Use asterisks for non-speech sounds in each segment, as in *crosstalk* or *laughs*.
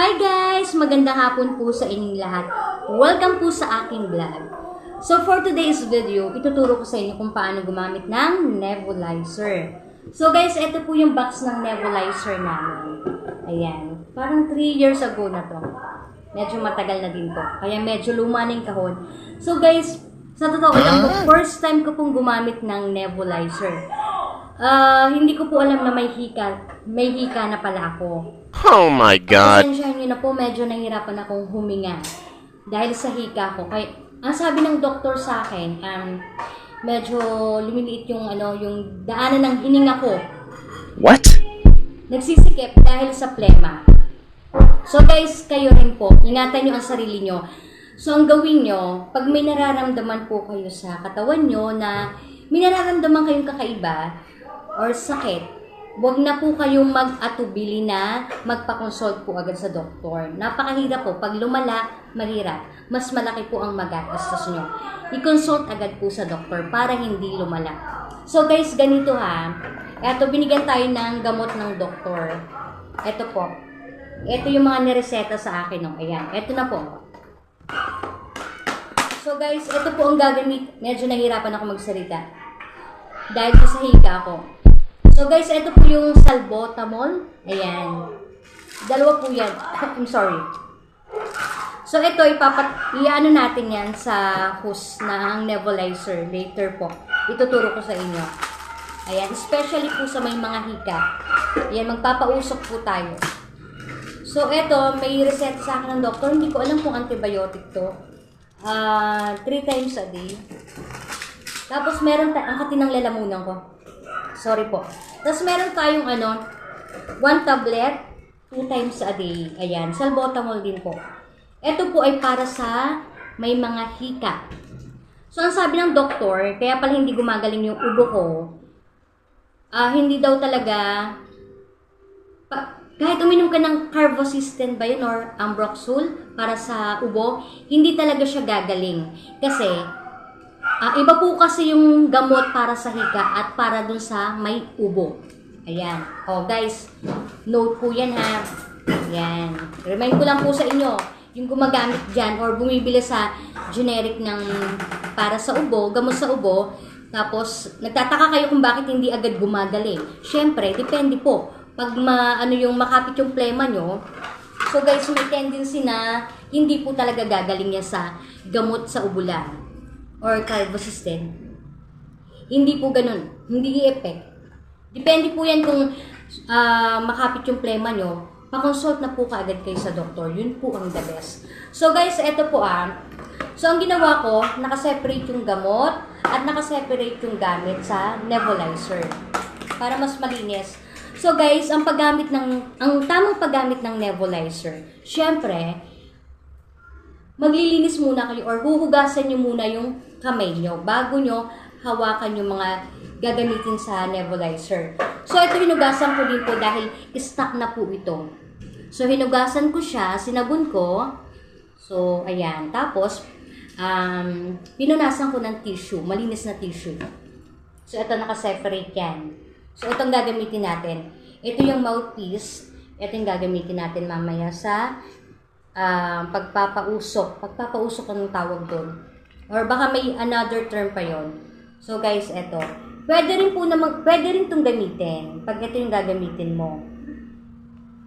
Hi guys! Magandang hapon po sa inyong lahat. Welcome po sa aking vlog. So for today's video, ituturo ko sa inyo kung paano gumamit ng nebulizer. So guys, ito po yung box ng nebulizer namin. Ayan. Parang 3 years ago na to. Medyo matagal na din to. Kaya medyo luma na yung kahon. So guys, sa totoo lang po, first time ko pong gumamit ng nebulizer. Ah, hindi ko po alam na may hika. May hika na pala ako. Oh my god. Pasensyahan niyo na po, medyo nahirapan akong huminga. Dahil sa hika ko. Kaya, ang sabi ng doktor sa akin, um, medyo lumiliit yung, ano, yung daanan ng hininga ko. What? Nagsisikip dahil sa plema. So guys, kayo rin po, ingatan nyo ang sarili nyo. So ang gawin nyo, pag may nararamdaman po kayo sa katawan nyo na may nararamdaman kayong kakaiba or sakit, huwag na po kayong mag-atubili na magpa-consult po agad sa doktor. Napakahirap po. Pag lumala, mahirap. Mas malaki po ang magagastos nyo. I-consult agad po sa doktor para hindi lumala. So guys, ganito ha. Eto, binigyan tayo ng gamot ng doktor. Eto po. Ito yung mga nireseta sa akin. No? Ayan. Ito na po. So guys, ito po ang gagamit. Medyo nahirapan ako magsalita. Dahil po sa hika ko. So guys, ito po yung salbutamol. Ayan. Dalawa po yan. *laughs* I'm sorry. So ito, ipapat, iano natin yan sa hose ng nebulizer later po. Ituturo ko sa inyo. Ayan, especially po sa may mga hika. Ayan, magpapausok po tayo. So, eto, may reseta sa akin ng doktor. Hindi ko alam kung antibiotic to. Ah, three times a day. Tapos, meron ang katinang lalamunan ko. Sorry po. Tapos, meron tayong ano, one tablet, two times a day. Ayan, salbutamol din po. Ito po ay para sa may mga hika. So, ang sabi ng doktor, kaya pala hindi gumagaling yung ubo ko, ah hindi daw talaga pa- kahit uminom ka ng carbocysteine ba yun or ambroxol para sa ubo, hindi talaga siya gagaling. Kasi, ah, iba po kasi yung gamot para sa hika at para dun sa may ubo. Ayan. O guys, note po yan ha. Ayan. Remind ko lang po sa inyo, yung gumagamit dyan or bumibili sa generic ng para sa ubo, gamot sa ubo, tapos nagtataka kayo kung bakit hindi agad gumagaling. Siyempre, depende po pag ma, ano yung makapit yung plema nyo, so guys, may tendency na hindi po talaga gagaling yan sa gamot sa ubulan or carbocysteine. Hindi po ganun. Hindi i-effect. Depende po yan kung ah, makapit yung plema nyo, pa-consult na po kaagad kayo sa doktor. Yun po ang the best. So guys, eto po ah. So ang ginawa ko, nakaseparate yung gamot at nakaseparate yung gamit sa nebulizer para mas malinis. So guys, ang paggamit ng ang tamang paggamit ng nebulizer, syempre maglilinis muna kayo or huhugasan niyo muna yung kamay niyo bago niyo hawakan yung mga gagamitin sa nebulizer. So ito hinugasan ko din po dahil stock na po ito. So hinugasan ko siya, sinabon ko. So ayan, tapos um, pinunasan ko ng tissue, malinis na tissue. So, ito naka-separate yan. So, itong gagamitin natin. Ito yung mouthpiece. Ito yung gagamitin natin mamaya sa ah, pagpapausok. Pagpapausok anong tawag doon. Or baka may another term pa yon. So, guys, ito. Pwede rin po namang, pwede rin itong gamitin. Pag ito yung gagamitin mo.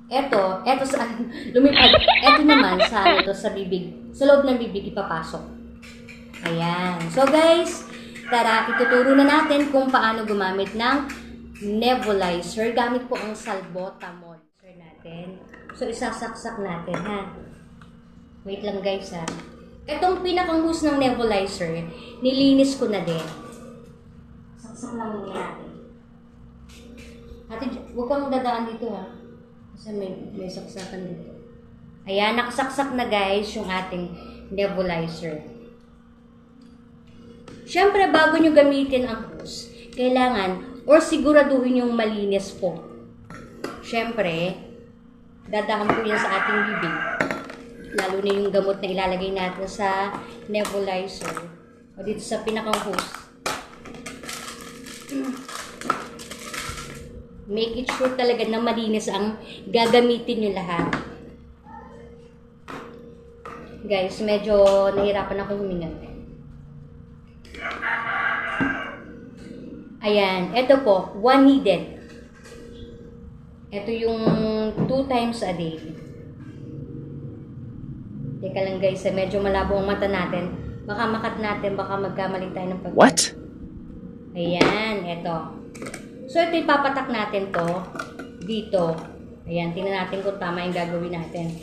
Ito, ito sa, *laughs* lumipad. Ito naman sa, ano to, sa bibig. Sa loob ng bibig ipapasok. Ayan. So guys, tara, ituturo na natin kung paano gumamit ng nebulizer. Gamit po ang salbutamol natin. So isasaksak natin ha. Wait lang guys ha. Itong pinakang hose ng nebulizer, nilinis ko na din. Saksak lang muna natin. Ate, huwag kang dadaan dito ha. Kasi may, may saksakan dito. Ayan, nakasaksak na guys yung ating nebulizer. Siyempre, bago nyo gamitin ang hose, kailangan, or siguraduhin yung malinis po. Siyempre, dadahan po yan sa ating bibig. Lalo na yung gamot na ilalagay natin sa nebulizer. O dito sa pinakang hose. Make it sure talaga na malinis ang gagamitin nyo lahat. Guys, medyo nahirapan ako huminga. Ayan, ito po, one needed. Ito yung two times a day. Teka lang guys, eh, medyo malabo ang mata natin. Baka makat natin, baka magkamali tayo ng pag- What? Ayan, ito. So, ito ipapatak natin to dito. Ayan, tingnan natin kung tama yung gagawin natin.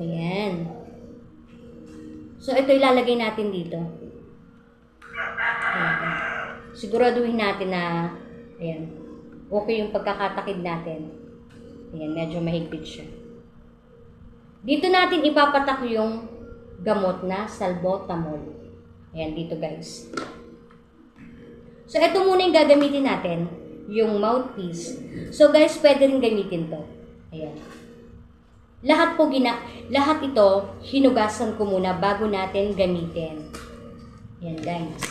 Ayan. So, ito ilalagay natin dito. Ayan. Siguraduhin natin na, ayan, okay yung pagkakatakid natin. Ayan, medyo mahigpit siya. Dito natin ipapatak yung gamot na salbutamol. Ayan, dito guys. So, ito muna yung gagamitin natin, yung mouthpiece. So, guys, pwede rin gamitin to. Ayan. Lahat po gina, lahat ito, hinugasan ko muna bago natin gamitin. Ayan, guys.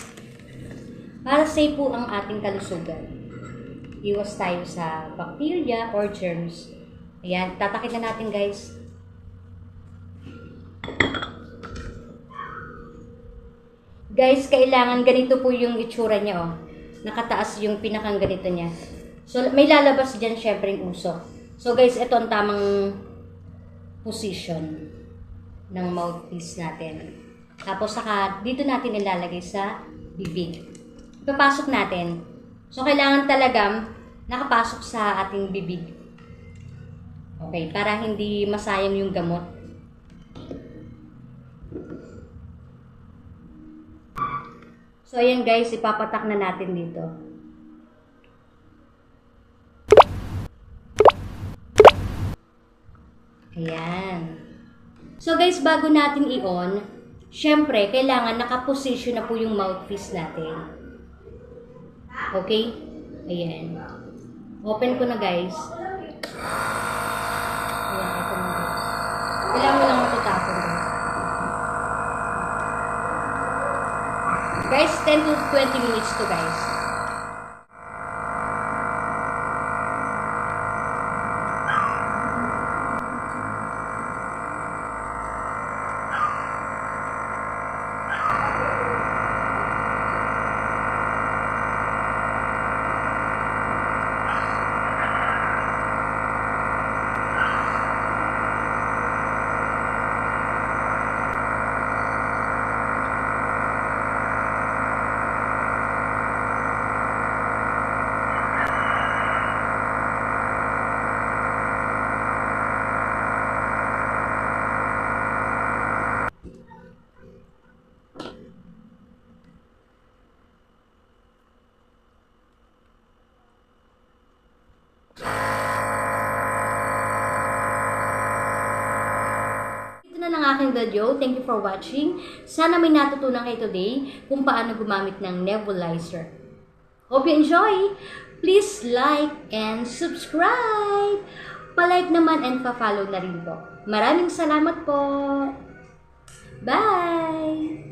Para safe po ang ating kalusugan. Iwas tayo sa bacteria or germs. Ayan, tatakit na natin, guys. Guys, kailangan ganito po yung itsura niya, oh. Nakataas yung pinakang ganito niya. So, may lalabas dyan, syempre, yung usok. So, guys, ito ang tamang position ng mouthpiece natin. Tapos, saka, dito natin ilalagay sa bibig. Ipapasok natin. So, kailangan talaga nakapasok sa ating bibig. Okay, para hindi masayang yung gamot. So, ayan guys, ipapatak na natin dito. Ayan. So guys, bago natin i-on, syempre, kailangan nakaposition na po yung mouthpiece natin. Okay? Ayan. Open ko na guys. Ayan, ito na guys. Kailangan mo lang matutapon guys. Guys, 10 to 20 minutes to guys. Ito na ng aking video. Thank you for watching. Sana may natutunan kayo today kung paano gumamit ng nebulizer. Hope you enjoy! Please like and subscribe! Pa-like naman and pa-follow na rin po. Maraming salamat po! Bye!